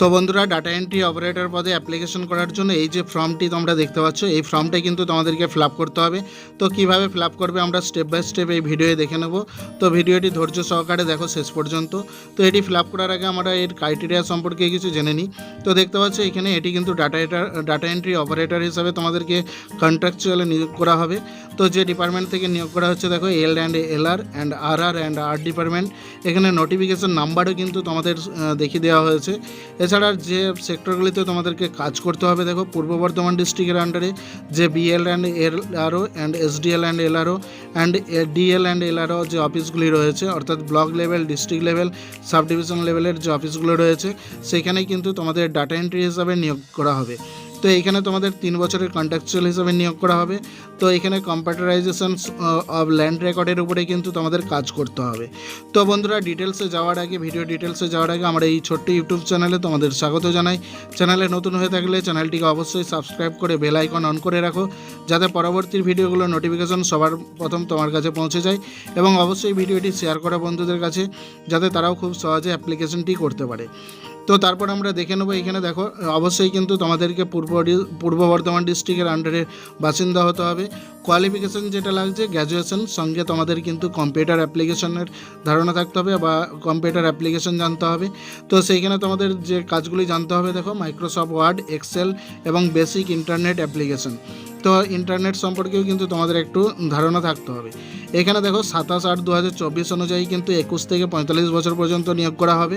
তো বন্ধুরা data entry operator পদে অ্যাপ্লিকেশন করার জন্য এই যে ফর্মটি তোমরা দেখতে পাচ্ছ, এই ফর্মটা কিন্তু তোমাদেরকে ফিল করতে হবে। তো কীভাবে ফিল করবে আমরা স্টেপ বাই স্টেপ এই ভিডিওয়ে দেখে নেব। তো ভিডিওটি ধৈর্য সহকারে দেখো শেষ পর্যন্ত। তো এটি ফিল করার আগে আমরা এর ক্রাইটেরিয়া সম্পর্কে কিছু জেনে নিই। তো দেখতে পাচ্ছ, এখানে এটি কিন্তু ডাটা ডাটা এন্ট্রি অপারেটর হিসাবে তোমাদেরকে কন্ট্রাকচুয়ালে নিয়োগ করা হবে। তো যে ডিপার্টমেন্ট থেকে নিয়োগ করা হচ্ছে, দেখো L and L R and R R and R department এখানে নোটিফিকেশন নাম্বারও কিন্তু তোমাদের দেখিয়ে দেওয়া হয়েছে। এছাড়া যে সেক্টরগুলিতে তোমাদেরকে কাজ করতে হবে, দেখো পূর্ব বর্ধমান ডিস্ট্রিক্টের আন্ডারে যে বিএল অ্যান্ড এল আরও অ্যান্ড এসডিএল অ্যান্ড এল আরও অ্যান্ড ডিএল অ্যান্ড এল আরও যে অফিসগুলি রয়েছে, অর্থাৎ block level district level subdivision লেভেলের যে অফিসগুলো রয়েছে সেখানে কিন্তু তোমাদের ডাটা এন্ট্রি হিসাবে নিয়োগ করা হবে। তো এখানে তোমাদের তিন বছরের কন্ট্রাকচুয়াল হিসাবে নিয়োগ করা হবে। তো এখানে কম্পিউটারাইজেশন অফ ল্যান্ড রেকর্ডের উপরে কিন্তু তোমাদের কাজ করতে হবে। তো বন্ধুরা ডিটেলসে যাওয়ার আগে ভিডিও ডিটেলসে যাওয়ার আগে আমরা এই ছোট্ট ইউটিউব চ্যানেলে তোমাদের স্বাগত জানাই। চ্যানেলে নতুন হয়ে থাকলে চ্যানেলটিকে অবশ্যই সাবস্ক্রাইব করে বেল আইকন অন করে রাখো, যাতে পরবর্তী ভিডিওগুলোর নোটিফিকেশন সবার প্রথম তোমার কাছে পৌঁছে যায়। এবং অবশ্যই ভিডিওটি শেয়ার করা বন্ধুদের কাছে, যাতে তারাও খুব সহজে অ্যাপ্লিকেশনটি করতে পারে। তো তারপর আমরা দেখে নেব এখানে দেখো, অবশ্যই কিন্তু তোমাদেরকে পূর্ব পূর্ব বর্ধমান ডিস্ট্রিক্টের আন্ডারে বাসিন্দা হতে হবে। কোয়ালিফিকেশন যেটা লাগছে গ্র্যাজুয়েশন সঙ্গে তোমাদের কিন্তু কম্পিউটার অ্যাপ্লিকেশনের ধারণা থাকতে হবে বা কম্পিউটার অ্যাপ্লিকেশন জানতে হবে। তো সেইখানে তোমাদের যে কাজগুলি জানতে হবে, দেখো মাইক্রোসফট ওয়ার্ড এক্সেল এবং বেসিক ইন্টারনেট অ্যাপ্লিকেশন তো ইন্টারনেট সম্পর্কেও কিন্তু তোমাদের একটু ধারণা থাকতে হবে। এখানে দেখো সাতাশ আট দু অনুযায়ী কিন্তু একুশ থেকে পঁয়তাল্লিশ বছর পর্যন্ত নিয়োগ করা হবে।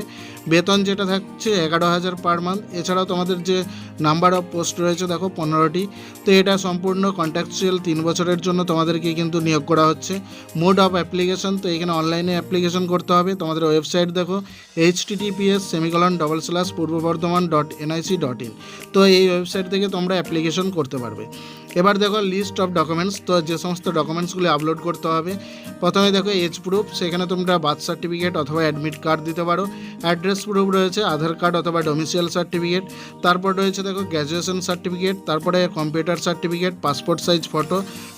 বেতন যেটা থাকছে এগারো হাজার পার মান্থ। এছাড়াও তোমাদের যে নাম্বার অফ পোস্ট রয়েছে দেখো পনেরোটি। তো এটা সম্পূর্ণ কন্ট্রাকচুয়াল তিন বছরের জন্য তোমাদেরকে কিন্তু নিয়োগ করা হচ্ছে। মোড অফ অ্যাপ্লিকেশন তো এখানে অনলাইনে অ্যাপ্লিকেশন করতে হবে। তোমাদের ওয়েবসাইট দেখো H TTPS semicolon double slash Purba Bardhaman dot NIC dot in তো এই ওয়েবসাইট থেকে তোমরা অ্যাপ্লিকেশন করতে পারবে। এবার দেখো লিস্ট অফ ডকুমেন্টস তো যে সমস্ত ডকুমেন্টসগুলি আপলোড করতে হবে। প্রথমে দেখো এজ প্রুফ সেখানে তোমরা বার্থ সার্টিফিকেট অথবা অ্যাডমিট কার্ড দিতে পারো। অ্যাড্রেস প্রুফ রয়েছে, আধার কার্ড অথবা ডোমিসিয়াল সার্টিফিকেট তারপর রয়েছে দেখো গ্র্যাজুয়েশন সার্টিফিকেট তারপরে computer certificate passport size photo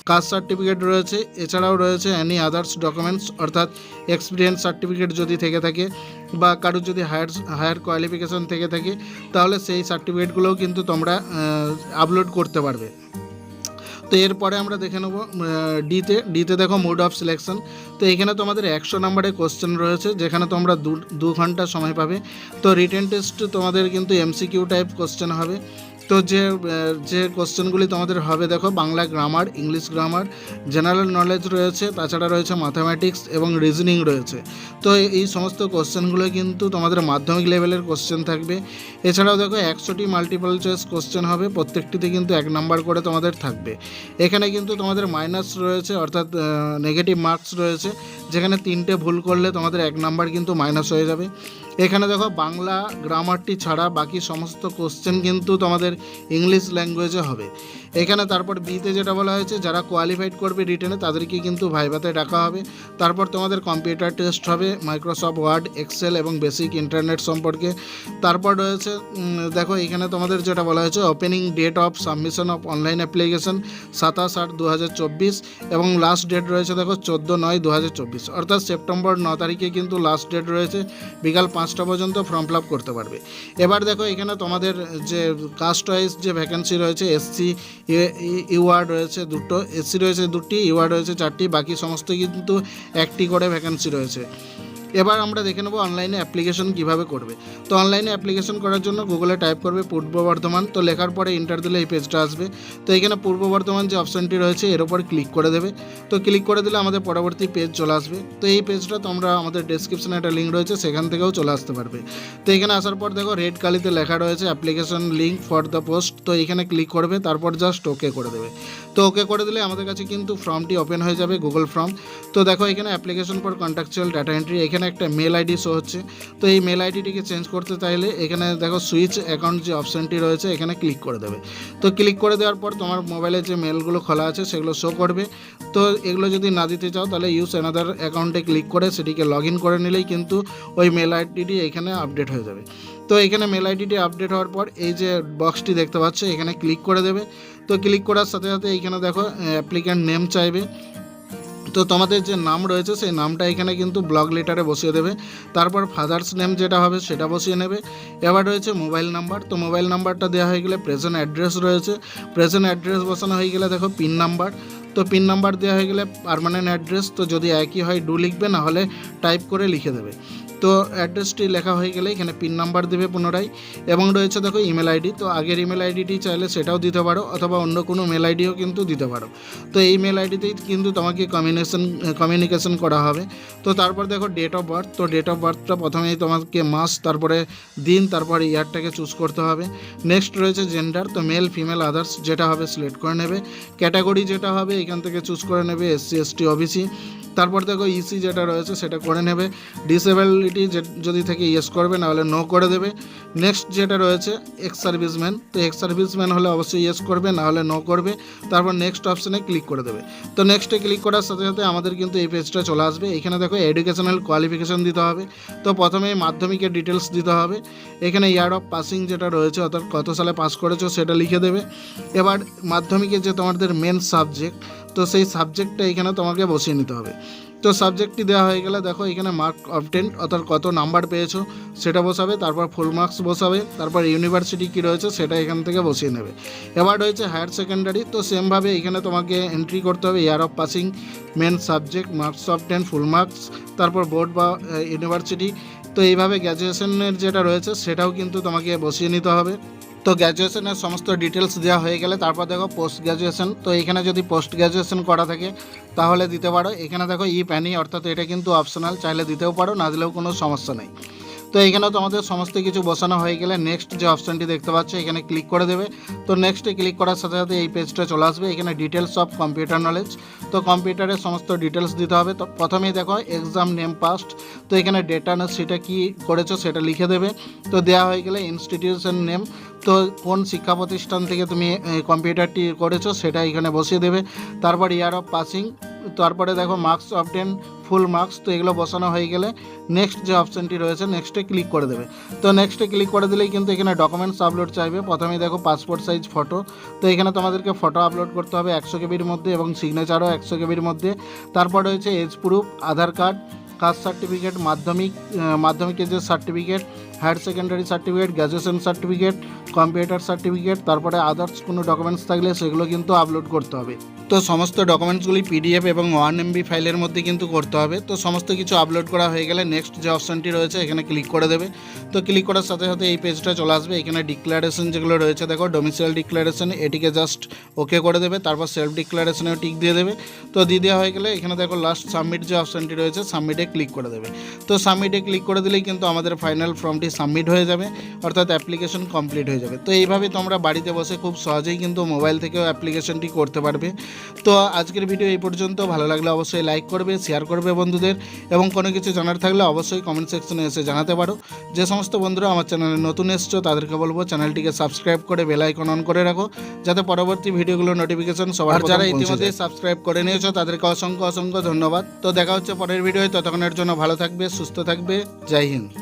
caste certificate রয়েছে। এছাড়াও রয়েছে অ্যানি আদার্স ডকুমেন্টস অর্থাৎ এক্সপিরিয়েন্স সার্টিফিকেট যদি থেকে থাকে বা কারোর যদি হায়ার হায়ার কোয়ালিফিকেশন থেকে থাকে, তাহলে সেই সার্টিফিকেটগুলোও কিন্তু তোমরা আপলোড করতে পারবে। তো এরপরে আমরা দেখে নেব ডিতে ডিতে দেখো মোড অফ সিলেকশন তো এখানে তোমাদের একশো নাম্বারে কোশ্চেন রয়েছে, যেখানে তোমরা দু ঘণ্টা সময় পাবে। তো রিটেন টেস্ট তোমাদের কিন্তু এমসিকিউ টাইপ কোশ্চেন হবে। তো যে যে কোশ্চেনগুলি তোমাদের হবে, দেখো, Bangla grammar English grammar general knowledge রয়েছে, তাছাড়া রয়েছে ম্যাথামেটিক্স এবং রিজনিং রয়েছে। তো এই সমস্ত কোশ্চেনগুলো কিন্তু তোমাদের মাধ্যমিক লেভেলের কোশ্চেন থাকবে। এছাড়াও দেখো, একশোটি মাল্টিপল চয়েস কোশ্চেন হবে, প্রত্যেকটিতে কিন্তু এক নাম্বার করে তোমাদের থাকবে। এখানে কিন্তু তোমাদের মাইনাস রয়েছে, অর্থাৎ নেগেটিভ মার্কস রয়েছে। যেখানে তিনটে ভুল করলে তোমাদের এক নাম্বার কিন্তু মাইনাস হয়ে যাবে। এখানে দেখো বাংলা গ্রামারটি ছাড়া বাকি সমস্ত কোশ্চেন কিন্তু তোমাদের ইংলিশ ল্যাঙ্গুয়েজে হবে। এখানে তারপর বিতে যেটা বলা হয়েছে, যারা কোয়ালিফাইড করবে রিটেনে তাদেরকে কিন্তু ভাইভাতে ডাকা হবে। তারপর তোমাদের কম্পিউটার টেস্ট হবে মাইক্রোসফট ওয়ার্ড এক্সেল এবং বেসিক ইন্টারনেট সম্পর্কে। তারপর রয়েছে দেখো এখানে তোমাদের যেটা বলা হয়েছে opening date of submission of online application সাতাশ আট দু এবং লাস্ট ডেট রয়েছে দেখো চোদ্দ নয় দু হাজার অর্থাৎ সেপ্টেম্বর ন তারিখে কিন্তু লাস্ট ডেট রয়েছে। বিকাল পাঁচটা পর্যন্ত ফর্ম ফিল করতে পারবে। এবার দেখো, এখানে তোমাদের যে কাস্ট ওয়াইজ যে ভ্যাকেন্সি রয়েছে এসসি ইউআর রয়েছে দুটো এসসি রয়েছে দুটি ইউআর রয়েছে চারটি, বাকি সমস্ত কিন্তু একটি করে ভ্যাকেন্সি রয়েছে। এবার আমরা দেখে নেব অনলাইনে অ্যাপ্লিকেশন কীভাবে করবে। তো অনলাইনে অ্যাপ্লিকেশন করার জন্য গুগলে টাইপ করবে পূর্ব বর্ধমান, তো লেখার পরে ইন্টার দিলে এই পেজটা আসবে। তো এখানে পূর্ব বর্ধমান যে অপশানটি রয়েছে, এর ওপর ক্লিক করে দেবে। তো ক্লিক করে দিলে আমাদের পরবর্তী পেজ চলে আসবে। তো এই পেজটা তোমরা আমাদের ডেসক্রিপশনে একটা লিঙ্ক রয়েছে, সেখান থেকেও চলে আসতে পারবে। তো এখানে আসার পর দেখো রেড কালিতে লেখা রয়েছে application link for the post তো এখানে ক্লিক করবে, তারপর জাস্ট ওকে করে দেবে। তো ওকে করে দিলে আমাদের কাছে কিন্তু ফর্মটি ওপেন হয়ে যাবে গুগল ফর্ম তো দেখো, এখানে application for contractual data entry এখানে একটা মেল আইডি শো হচ্ছে। তো এই মেল আইডিটিকে চেঞ্জ করতে চাইলে এখানে দেখো সুইচ অ্যাকাউন্ট যে অপশানটি রয়েছে, এখানে ক্লিক করে দেবে। তো ক্লিক করে দেওয়ার পর তোমার মোবাইলে যে মেলগুলো খোলা আছে, সেগুলো শো করবে। তো এগুলো যদি না দিতে চাও, তাহলে ইউজ অ্যানাদার অ্যাকাউন্টে ক্লিক করে সেটিকে লগ ইন করে নিলেই কিন্তু ওই মেল আইডিটি এখানে আপডেট হয়ে যাবে। তো এখানে মেল আইডিটি আপডেট হওয়ার পর এই যে বক্সটি দেখতে পাচ্ছ, এখানে ক্লিক করে দেবে। তো ক্লিক করার সাথে সাথে এইখানে দেখো অ্যাপ্লিক্যান্ট নেম চাইবে। তো তোমাদের যে নাম রয়েছে, সেই নামটা এখানে কিন্তু ব্লক লেটারে বসিয়ে দেবে। তারপর ফাদার্স নেম যেটা হবে, সেটা বসিয়ে নেবে। এবার রয়েছে মোবাইল নাম্বার তো মোবাইল নাম্বারটা দেওয়া হয়ে গেলে প্রেজেন্ট অ্যাড্রেস রয়েছে। প্রেজেন্ট অ্যাড্রেস বসানো হয়ে গেলে দেখো পিন নাম্বার তো পিন নাম্বার দেওয়া হয়ে গেলে পারমানেন্ট অ্যাড্রেস তো যদি একই হয় ডু লিখবে না হলে টাইপ করে লিখে দেবে। তো অ্যাড্রেসটি লেখা হয়ে গেলে এখানে পিন নাম্বার দেবে পুনরায়। এবং রয়েছে দেখো ইমেল আইডি, তো আগের ইমেল আইডিটি চাইলে সেটাও দিতে পারো, অথবা অন্য কোনো মেল আইডিও কিন্তু দিতে পারো। তো এই মেল আইডিতেই কিন্তু তোমাকে কমিউনিকেশন কমিউনিকেশন করা হবে। তো তারপর দেখো ডেট অফ বার্থ তো ডেট অফ বার্থটা প্রথমেই তোমাকে মাস, তারপরে দিন, তারপর ইয়ারটাকে চুজ করতে হবে। নেক্সট রয়েছে জেন্ডার তো মেল ফিমেল আদার্স যেটা হবে সিলেক্ট করে নেবে। ক্যাটাগরি যেটা হবে, এখান থেকে চুজ করে নেবে এসসি এসটি ওবিসি তারপর দেখো ইসি যেটা রয়েছে সেটা করে নেবে। ডিসেবিলিটি যদি থেকে ইয়েস করবে, নাহলে নো করে দেবে। নেক্সট যেটা রয়েছে এক্স সার্ভিসম্যান তো এক্স সার্ভিসম্যান হলে অবশ্যই ইয়েস করবে, নাহলে নো করবে। তারপর নেক্সট অপশানে ক্লিক করে দেবে। তো নেক্সটে ক্লিক করার সাথে সাথে আমাদের কিন্তু এই পেজটা চলে আসবে। এখানে দেখো এডুকেশনাল কোয়ালিফিকেশন দিতে হবে। তো প্রথমে মাধ্যমিকের ডিটেলস দিতে হবে। এখানে ইয়ার অফ পাসিং যেটা রয়েছে, অর্থাৎ কত সালে পাস করেছ সেটা লিখে দেবে। এবার মাধ্যমিকে যে তোমাদের মেন সাবজেক্ট তো সেই সাবজেক্টটা এখানে তোমাকে বসিয়ে নিতে হবে। তো সাবজেক্টটি দেওয়া হয়ে গেলে দেখো এখানে মার্ক অবটেন্ট অর্থাৎ কত নাম্বার পেয়েছ, সেটা বসাবে, তারপর ফুল মার্কস বসাবে, তারপর ইউনিভার্সিটি কী রয়েছে সেটা এখান থেকে বসিয়ে নেবে। এবার রয়েছে হায়ার সেকেন্ডারি তো সেমভাবে এখানে তোমাকে এন্ট্রি করতে হবে year of passing main subject marks of ten full marks তারপর বোর্ড বা ইউনিভার্সিটি তো এইভাবে গ্র্যাজুয়েশনের যেটা রয়েছে সেটাও কিন্তু তোমাকে বসিয়ে নিতে হবে। তো গ্র্যাজুয়েশনের সমস্ত ডিটেলস দেওয়া হয়ে গেলে তারপর দেখো পোস্ট গ্র্যাজুয়েশন তো এখানে যদি পোস্ট গ্র্যাজুয়েশন করা থাকে, তাহলে দিতে পারো। এখানে দেখো ই প্যানি অর্থাৎ এটা কিন্তু অপশনাল চাইলে দিতেও পারো, না দিলেও কোনো সমস্যা নেই। তো এখানেও তোমাদের সমস্ত কিছু বসানো হয়ে গেলে নেক্সট যে অপশানটি দেখতে পাচ্ছ, এখানে ক্লিক করে দেবে। তো নেক্সটে ক্লিক করার সাথে সাথে এই পেজটা চলে আসবে। এখানে ডিটেলস অফ কম্পিউটার নলেজ তো কম্পিউটারের সমস্ত ডিটেলস দিতে হবে। তো প্রথমেই দেখো এক্সাম নেম পাস্ট তো এখানে ডেটা না সেটা কি করেছ সেটা লিখে দেবে। তো দেওয়া হয়ে গেলে ইনস্টিটিউশন নেম তো কোন শিক্ষা প্রতিষ্ঠান থেকে তুমি কম্পিউটারটি করেছ সেটা এখানে বসিয়ে দেবে। তারপর ইয়ার অফ পাসিং তারপরে দেখো marks of ten full marks তো এগুলো বসানো হয়ে গেলে নেক্সট যে অপশানটি রয়েছে নেক্সটে ক্লিক করে দেবে। তো নেক্সটে ক্লিক করে দিলেই কিন্তু এখানে ডকুমেন্টস আপলোড চাইবে। প্রথমেই দেখো পাসপোর্ট সাইজ ফটো তো এখানে তোমাদেরকে ফটো আপলোড করতে হবে একশো কেবির মধ্যে এবং সিগনেচারও একশো কেবির মধ্যে। তারপর রয়েছে age proof Aadhaar card caste certificate মাধ্যমিক মাধ্যমিকের যে certificate higher secondary certificate graduation certificate computer certificate তারপরে আদার্স কোনো ডকুমেন্টস থাকলে সেগুলো কিন্তু আপলোড করতে হবে। তো সমস্ত ডকুমেন্টসগুলি পিডিএফ এবং ওয়ান এমবি ফাইলের মধ্যে কিন্তু করতে হবে। তো সমস্ত কিছু আপলোড করা হয়ে গেলে নেক্সট যে অপশানটি রয়েছে, এখানে ক্লিক করে দেবে। তো ক্লিক করার সাথে সাথে এই পেজটা চলে আসবে। এখানে ডিক্লারেশন যেগুলো রয়েছে, দেখো ডোমিসাইল ডিক্লারেশন এটিকে জাস্ট ওকে করে দেবে। তারপর সেলফ ডিক্লারেশনেও টিক দিয়ে দেবে। তো দিয়ে দেওয়া হয়ে গেলে এখানে দেখো লাস্ট সাবমিট যে অপশানটি রয়েছে সাবমিটে ক্লিক করে দেবে। তো সাবমিটে ক্লিক করে দিলেই কিন্তু আমাদের ফাইনাল ফর্মটি সাবমিট হয়ে যাবে, অর্থাৎ অ্যাপ্লিকেশন কমপ্লিট হয়ে যাবে। তো এইভাবে তোমরা বাড়িতে বসে খুব সহজেই কিন্তু মোবাইল থেকেও অ্যাপ্লিকেশনটি করতে পারবে। তো আজকের ভিডিও এই পর্যন্ত। ভালো লাগলে অবশ্যই লাইক করবে শেয়ার করবে বন্ধুদের। এবং কোনো কিছু জানার থাকলে অবশ্যই কমেন্ট সেকশনে এসে জানাতে পারো। যে সমস্ত বন্ধুরা আমার চ্যানেলে নতুন এসছো তাদেরকে বলব চ্যানেলটিকে সাবস্ক্রাইব করে বেল আইকন অন করে রাখো। যাতে পরবর্তী ভিডিওগুলোর নোটিফিকেশন সবার যারা যারা ইতিমধ্যে সাবস্ক্রাইব করে নিয়েছো তাদেরকে অসংখ্য অসংখ্য ধন্যবাদ। তো দেখা হচ্ছে পরের ভিডিও ততক্ষণের জন্য ভালো থাকবে সুস্থ থাকবে। জয় হিন্দ।